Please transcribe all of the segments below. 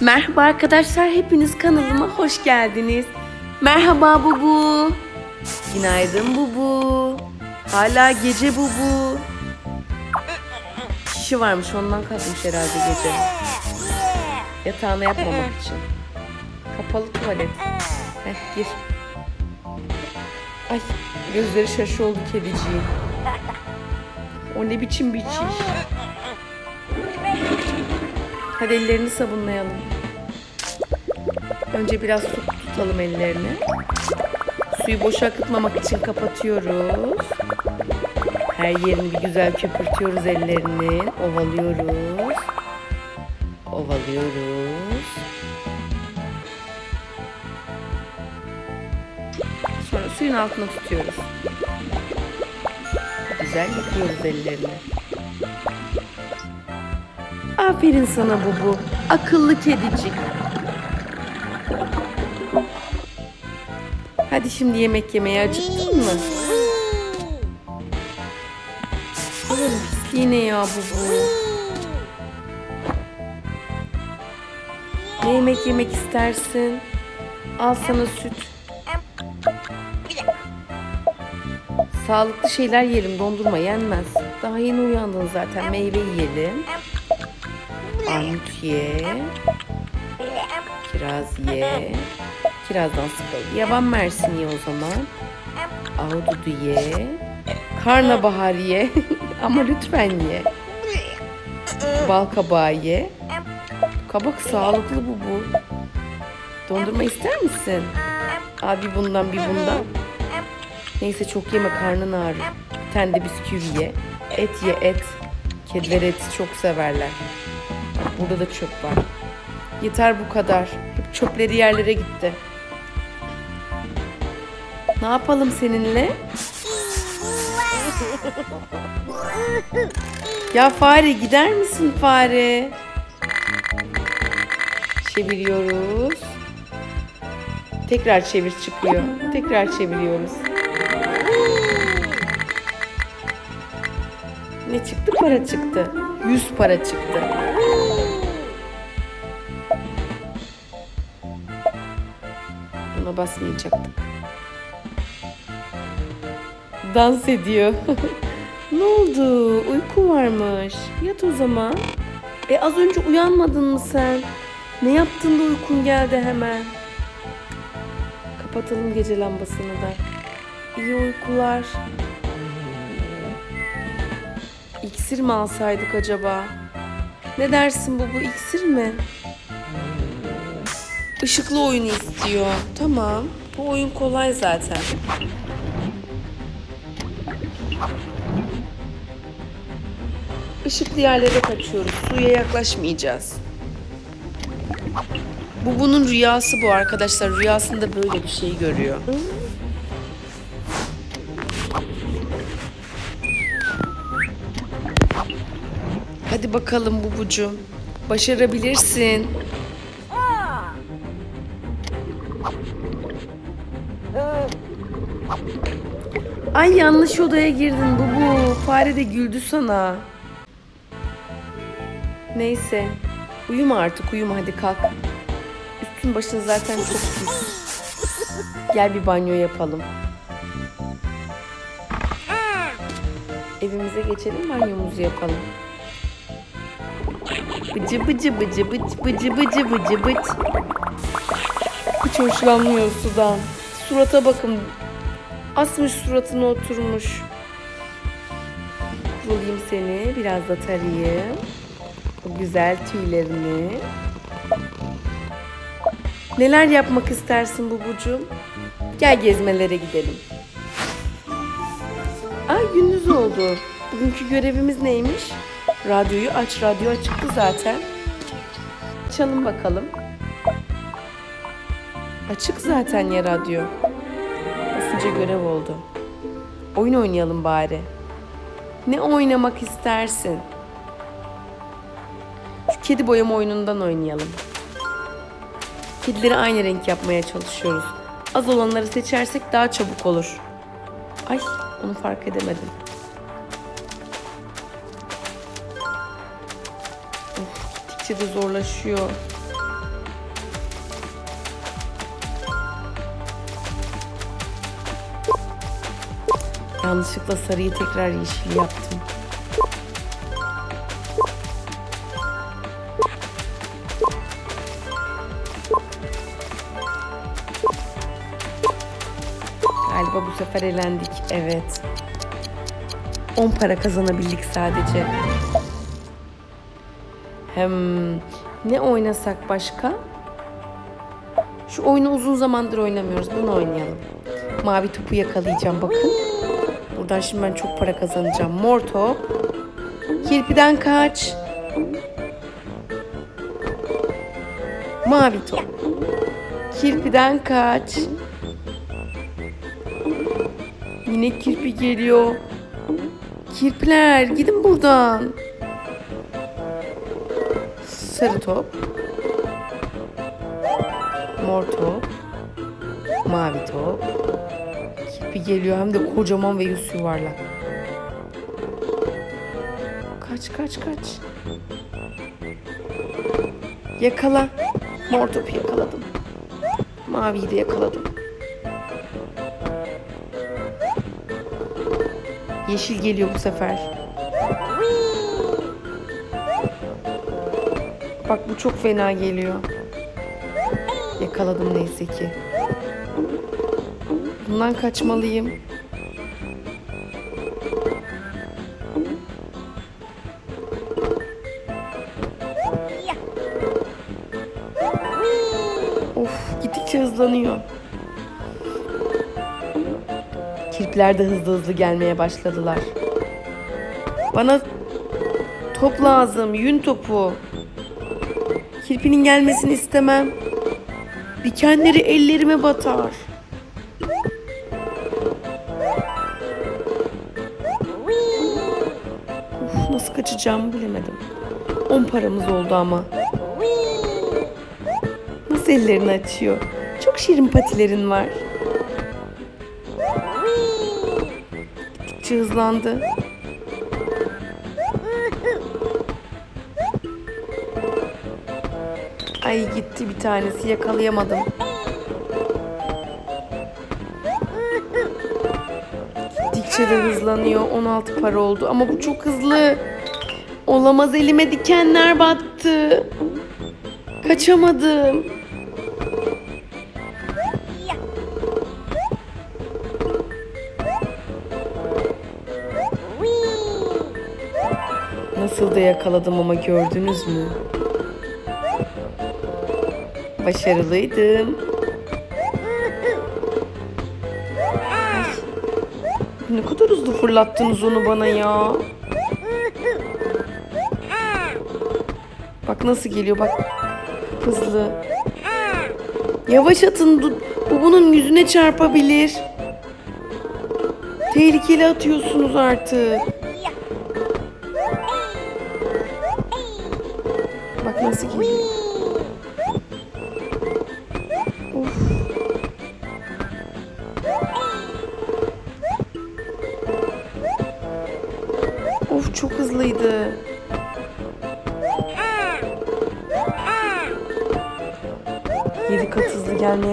Merhaba arkadaşlar, hepiniz kanalıma hoş geldiniz. Merhaba Bubu. Günaydın Bubu. Hala gece Bubu. Kişi varmış ondan kalkmış herhalde gece. Yatağına yapmamak için. Kapalı tuvalet. Heh gir. Ay gözleri şaşı oldu kediciğin. O ne biçim bir çiş. Hadi ellerini sabunlayalım. Önce biraz su tutalım ellerini. Suyu boşa akıtmamak için kapatıyoruz. Her yerini bir güzel köpürtüyoruz ellerinin. Ovalıyoruz. Ovalıyoruz. Sonra suyun altına tutuyoruz. Güzel yıkıyoruz ellerini. Aferin sana Bubu. Akıllı kedicik. Hadi şimdi yemek yemeye acıktın mı? Oğlum pisliği ne ya Bubu? Ne yemek yemek istersin? Al sana süt. Sağlıklı şeyler yiyelim, dondurma yenmez. Daha yeni uyandın zaten, meyve yiyelim. Armut ye. Kiraz ye. Kirazdan sıkıldı. Yaban mersin ye o zaman. Ahududu ye. Karnabahar ye. Ama lütfen ye. Bal kabağı ye. Kabak sağlıklı bu bu. Dondurma ister misin? Abi bundan bir bundan. Neyse çok yeme karnın ağrır. Bir tane de bisküvi ye. Et ye et. Kediler eti çok severler. Burada da çöp var. Yeter bu kadar. Hep çöpleri yerlere gitti. Ne yapalım seninle? Ya fare gider misin fare? Çeviriyoruz. Tekrar çevir çıkıyor. Tekrar çeviriyoruz. Ne çıktı? Para çıktı. 100 para çıktı. Basmayacaktık. Dans ediyor. ne oldu? Uyku varmış. Yat o zaman. E az önce uyanmadın mı sen? Ne yaptın da uykun geldi hemen? Kapatalım gece lambasını da. İyi uykular. İksir mi alsaydık acaba? Ne dersin bu bu iksir mi? Işıklı oyun istiyor. Tamam. Bu oyun kolay zaten. Işıklı yerlere kaçıyoruz. Suya yaklaşmayacağız. Bu bunun rüyası bu arkadaşlar. Rüyasında böyle bir şey görüyor. Hadi bakalım bubucum. Başarabilirsin. Ay yanlış odaya girdin bubu. Fare de güldü sana. Neyse. Uyuma artık uyuma hadi kalk. Üstün başın zaten çok pis. Gel bir banyo yapalım. Evimize geçelim banyomuzu yapalım. Bıcı bıcı bıcı bıç bıcı bıcı bıcı bıç. Hiç hoşlanmıyor sudan. Surata bakın. Asmış suratına oturmuş. Kurulayım seni. Biraz da tarayayım. O güzel tüylerini. Neler yapmak istersin bubucuğum? Gel gezmelere gidelim. Ay gündüz oldu. Bugünkü görevimiz neymiş? Radyoyu aç. Radyo açıktı zaten. Açalım bakalım. Açık zaten ya radyo. Basınca görev oldu. Oyun oynayalım bari. Ne oynamak istersin? Kedi boyama oyunundan oynayalım. Kedileri aynı renk yapmaya çalışıyoruz. Az olanları seçersek daha çabuk olur. Ay onu fark edemedim. Of, gittikçe de zorlaşıyor. Yanlışlıkla sarıyı tekrar yeşil yaptım. Galiba bu sefer elendik. Evet. 10 para kazanabildik sadece. Hem ne oynasak başka? Şu oyunu uzun zamandır oynamıyoruz. Bunu oynayalım. Mavi topu yakalayacağım bakın. Buradan şimdi ben çok para kazanacağım. Mor top. Kirpiden kaç. Mavi top. Kirpiden kaç. Yine kirpi geliyor. Kirpiler gidin buradan. Sarı top. Mor top. Mavi top. Kirpi geliyor hem de kocaman ve yüz yuvarlak. Kaç kaç kaç. Yakala. Mor topu yakaladım. Maviyi de yakaladım. Yeşil geliyor bu sefer. Bak bu çok fena geliyor. Yakaladım neyse ki. Bundan kaçmalıyım. Of gittikçe hızlanıyor. Kirpiler de hızlı hızlı gelmeye başladılar. Bana top lazım, yün topu. Kirpinin gelmesini istemem. Dikenleri ellerime batar. Kaçacağımı bilemedim. 10 paramız oldu ama. Nasıl ellerini açıyor? Çok şirin patilerin var. Gittikçe hızlandı. Ay gitti bir tanesi yakalayamadım. Gittikçe de hızlanıyor. 16 para oldu ama bu çok hızlı. Olamaz elime dikenler battı. Kaçamadım. Nasıl da yakaladım ama gördünüz mü? Başarılıydım. Ay. Ne kadar hızlı fırlattınız onu bana ya. Bak nasıl geliyor bak. Hızlı. Yavaş atın. Bu bunun yüzüne çarpabilir. Tehlikeli atıyorsunuz artık.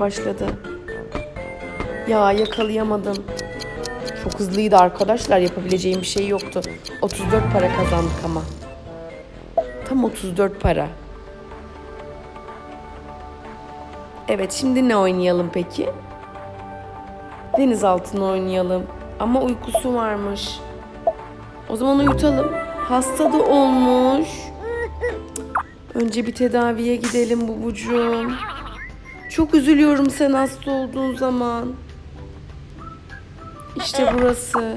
Başladı. Ya yakalayamadım. Çok hızlıydı arkadaşlar. Yapabileceğim bir şey yoktu. 34 para kazandık ama. Tam 34 para. Evet şimdi ne oynayalım peki? Denizaltını oynayalım. Ama uykusu varmış. O zaman uyutalım. Hasta da olmuş. Önce bir tedaviye gidelim bubucuğum. Çok üzülüyorum sen hasta olduğun zaman. İşte burası.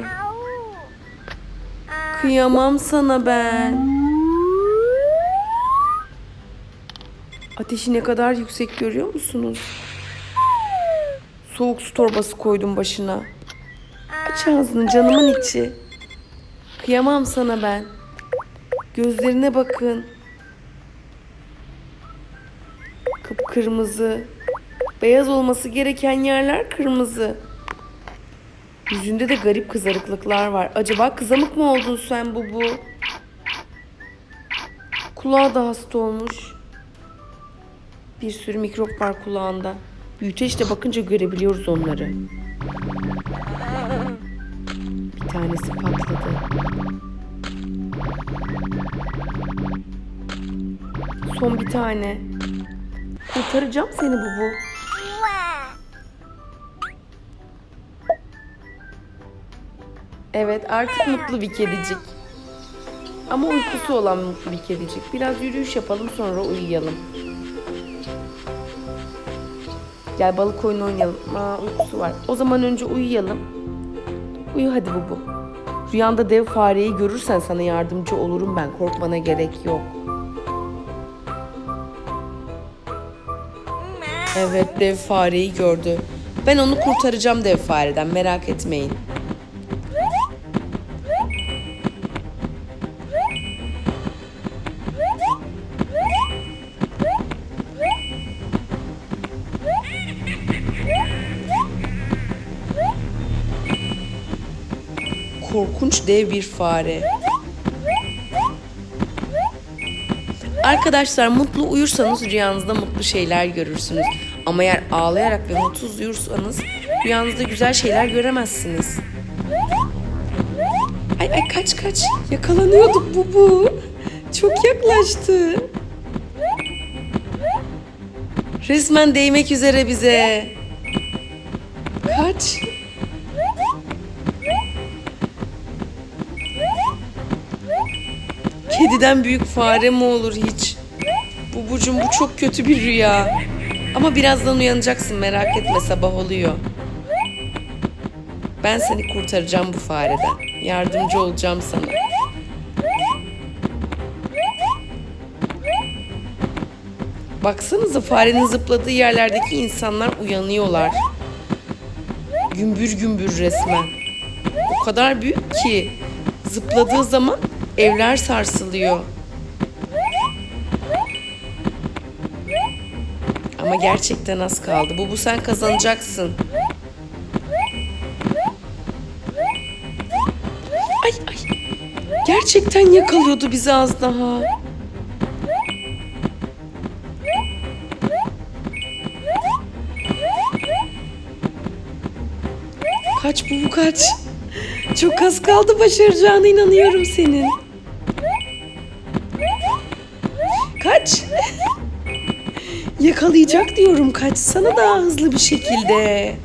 Kıyamam sana ben. Ateşi ne kadar yüksek görüyor musunuz? Soğuk su torbası koydum başına. Aç ağzını canımın içi. Kıyamam sana ben. Gözlerine bakın. Kıpkırmızı. Beyaz olması gereken yerler kırmızı. Yüzünde de garip kızarıklıklar var. Acaba kızamık mı oldun sen bu bu? Kulağı da hasta olmuş. Bir sürü mikrop var kulağında. Büyüteçle bakınca görebiliyoruz onları. tanesi patladı. Son bir tane. Kurtaracağım seni Bubu. Evet artık mutlu bir kedicik. Ama uykusu olan mutlu bir kedicik. Biraz yürüyüş yapalım sonra uyuyalım. Gel balık oyunu oynayalım. Aa, uykusu var. O zaman önce uyuyalım. Uyu hadi Bubu. Rüyanda dev fareyi görürsen sana yardımcı olurum ben. Korkmana gerek yok. Evet dev fareyi gördü. Ben onu kurtaracağım dev fareden merak etmeyin. Korkunç dev bir fare. Arkadaşlar mutlu uyursanız rüyanızda mutlu şeyler görürsünüz. Ama eğer ağlayarak ve mutsuz uyursanız rüyanızda güzel şeyler göremezsiniz. Ay ay kaç kaç. Yakalanıyorduk bu bu. Çok yaklaştı. Resmen değmek üzere bize. Kaç. Kediden büyük fare mi olur hiç? Bubucum bu çok kötü bir rüya. Ama birazdan uyanacaksın merak etme sabah oluyor. Ben seni kurtaracağım bu fareden. Yardımcı olacağım sana. Baksanıza farenin zıpladığı yerlerdeki insanlar uyanıyorlar. Gümbür gümbür resmen. O kadar büyük ki zıpladığı zaman evler sarsılıyor. Ama gerçekten az kaldı. Bu bu sen kazanacaksın. Ay ay. Gerçekten yakalıyordu bizi az daha. Kaç bu bu kaç. Çok az kaldı başaracağına inanıyorum senin. Yakalayacak diyorum kaçsana daha hızlı bir şekilde.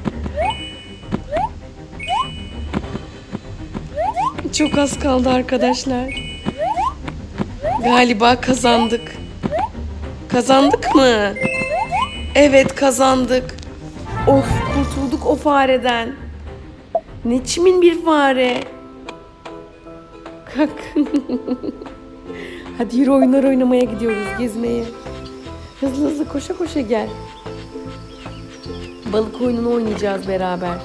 Çok az kaldı arkadaşlar. Galiba kazandık. Kazandık mı? Evet kazandık. Of kurtulduk o fareden. Ne çimin bir fare. Kalk. Hadi yürü oyunlar oynamaya gidiyoruz gezmeye. Hızlı hızlı koşa koşa gel. Balık oyununu oynayacağız beraber.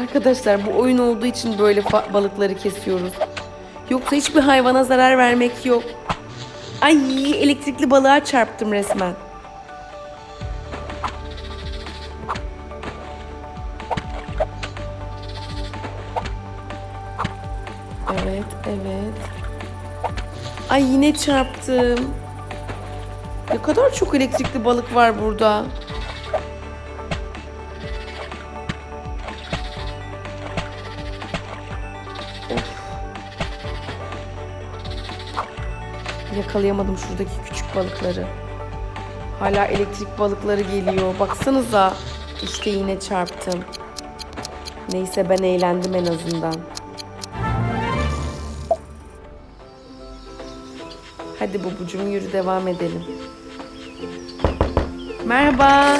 Arkadaşlar bu oyun olduğu için böyle balıkları kesiyoruz. Yoksa hiçbir hayvana zarar vermek yok. Ay elektrikli balığa çarptım resmen. Ay yine çarptım. Ne kadar çok elektrikli balık var burada. Yakalayamadım şuradaki küçük balıkları. Hala elektrik balıkları geliyor. Baksanıza. İşte yine çarptım. Neyse ben eğlendim en azından. Hadi babucuğum yürü devam edelim. Merhaba.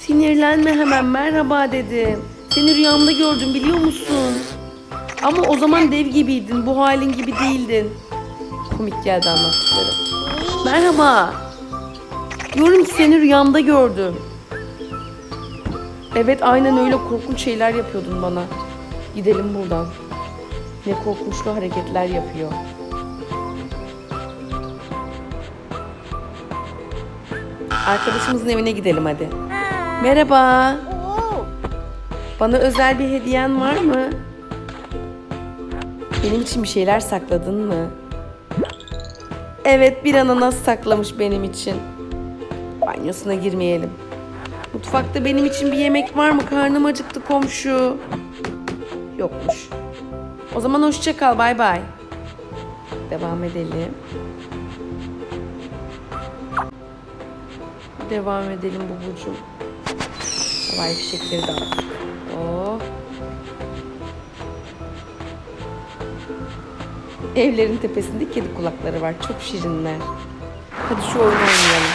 Sinirlenme hemen merhaba dedim. Seni rüyamda gördüm biliyor musun? Ama o zaman dev gibiydin. Bu halin gibi değildin. Komik geldi anlattıkları. Merhaba. Diyorum ki seni rüyamda gördüm. Evet aynen öyle korkunç şeyler yapıyordun bana. Gidelim buradan. Ne korkunçlu hareketler yapıyor. Arkadaşımızın evine gidelim hadi. Merhaba. Bana özel bir hediyen var mı? Benim için bir şeyler sakladın mı? Evet bir ananas saklamış benim için. Banyosuna girmeyelim. Mutfakta benim için bir yemek var mı? Karnım acıktı komşu. Yokmuş. O zaman hoşça kal. Bay bay. Devam edelim. Devam edelim bubucuğum. Havai fişekleri de attık. Oh. Evlerin tepesinde kedi kulakları var. Çok şirinler. Hadi şu oyunu oynayalım.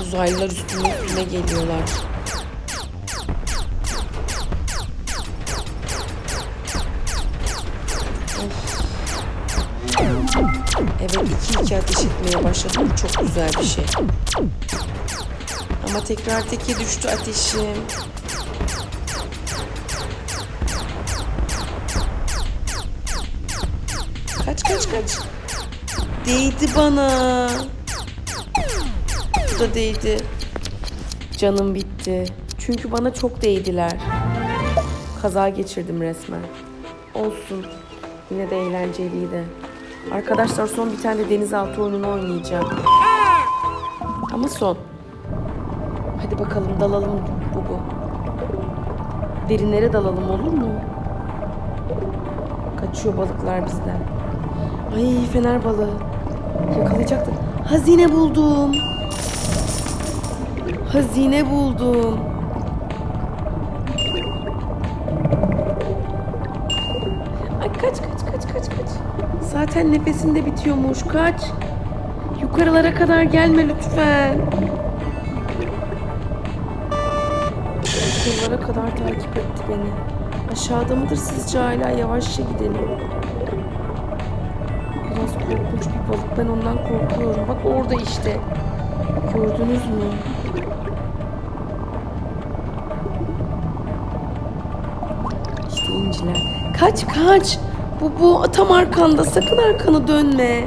Uzaylılar üstüne üstüne geliyorlar. Evet iki iki ateş etmeye başladım. Çok güzel bir şey. Ama tekrar teke düştü ateşim. Kaç kaç kaç. Değdi bana. Bu da değdi. Canım bitti. Çünkü bana çok değdiler. Kaza geçirdim resmen. Olsun. Yine de eğlenceliydi. Arkadaşlar son bir tane de denizaltı oyununu oynayacağım. Ama son. Hadi bakalım dalalım bu bu. Derinlere dalalım olur mu? Kaçıyor balıklar bizden. Ay fener balığı. Yakalayacaktık. Hazine buldum. Hazine buldum. Zaten nefesinde bitiyormuş. Kaç. Yukarılara kadar gelme lütfen. Yukarılara kadar takip etti beni. Aşağıda mıdır sizce hala? Yavaşça gidelim. Biraz korkunç bir balık. Ben ondan korkuyorum. Bak orada işte. Gördünüz mü? İşte inciler. Kaç kaç. Bu bu tam arkanda. Sakın arkanı dönme.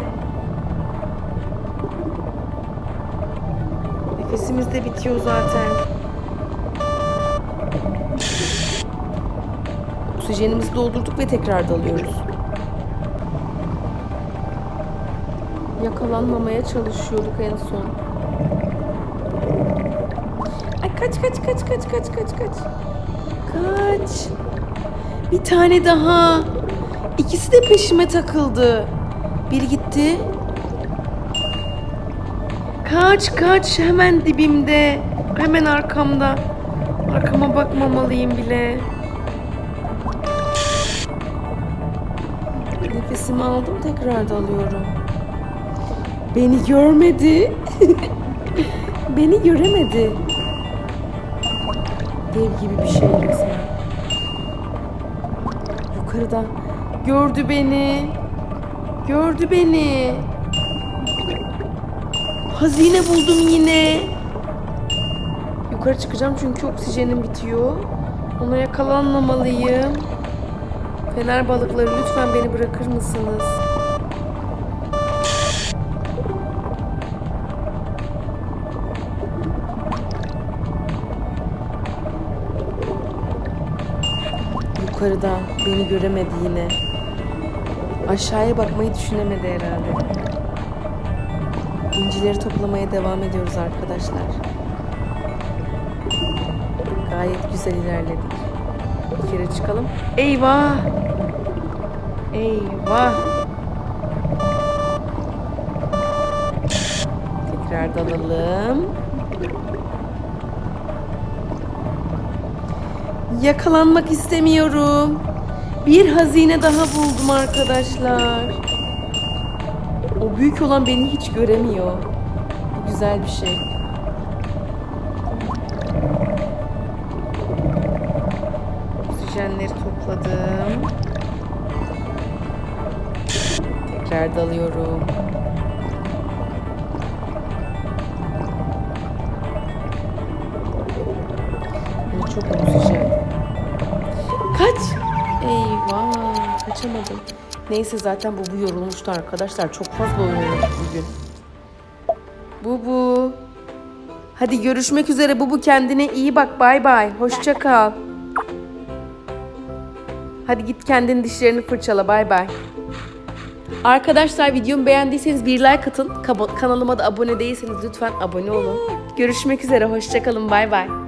Nefesimiz de bitiyor zaten. Oksijenimizi doldurduk ve tekrar dalıyoruz. Yakalanmamaya çalışıyorduk en son. Ay kaç kaç kaç kaç kaç kaç kaç. Kaç. Bir tane daha. İkisi de peşime takıldı. Biri gitti. Kaç kaç hemen dibimde. Hemen arkamda. Arkama bakmamalıyım bile. Nefesimi aldım tekrar dalıyorum. Beni görmedi. Beni göremedi. Dev gibi bir şey resmen. Yukarıda. Gördü beni. Gördü beni. Hazine buldum yine. Yukarı çıkacağım çünkü oksijenim bitiyor. Ona yakalanmamalıyım. Fener balıkları lütfen beni bırakır mısınız? Yukarıda beni göremedi yine. Aşağıya bakmayı düşünemedi herhalde. İncileri toplamaya devam ediyoruz arkadaşlar. Gayet güzel ilerledik. Bir kere çıkalım. Eyvah! Eyvah! Tekrar dalalım. Yakalanmak istemiyorum. Bir hazine daha buldum arkadaşlar. O büyük olan beni hiç göremiyor. Bu güzel bir şey. Oksijenleri topladım. Tekrar dalıyorum. Çok oksijen. Eyvah! Kaçamadım. Neyse zaten bu bu yorulmuştu arkadaşlar. Çok fazla oyun oynadık bugün. Bubu. Hadi görüşmek üzere Bubu. Kendine iyi bak. Bay bay. Hoşça kal. Hadi git kendin dişlerini fırçala. Bay bay. Arkadaşlar videomu beğendiyseniz bir like atın. Kanalıma da abone değilseniz lütfen abone olun. Görüşmek üzere. Hoşçakalın. Bay bay.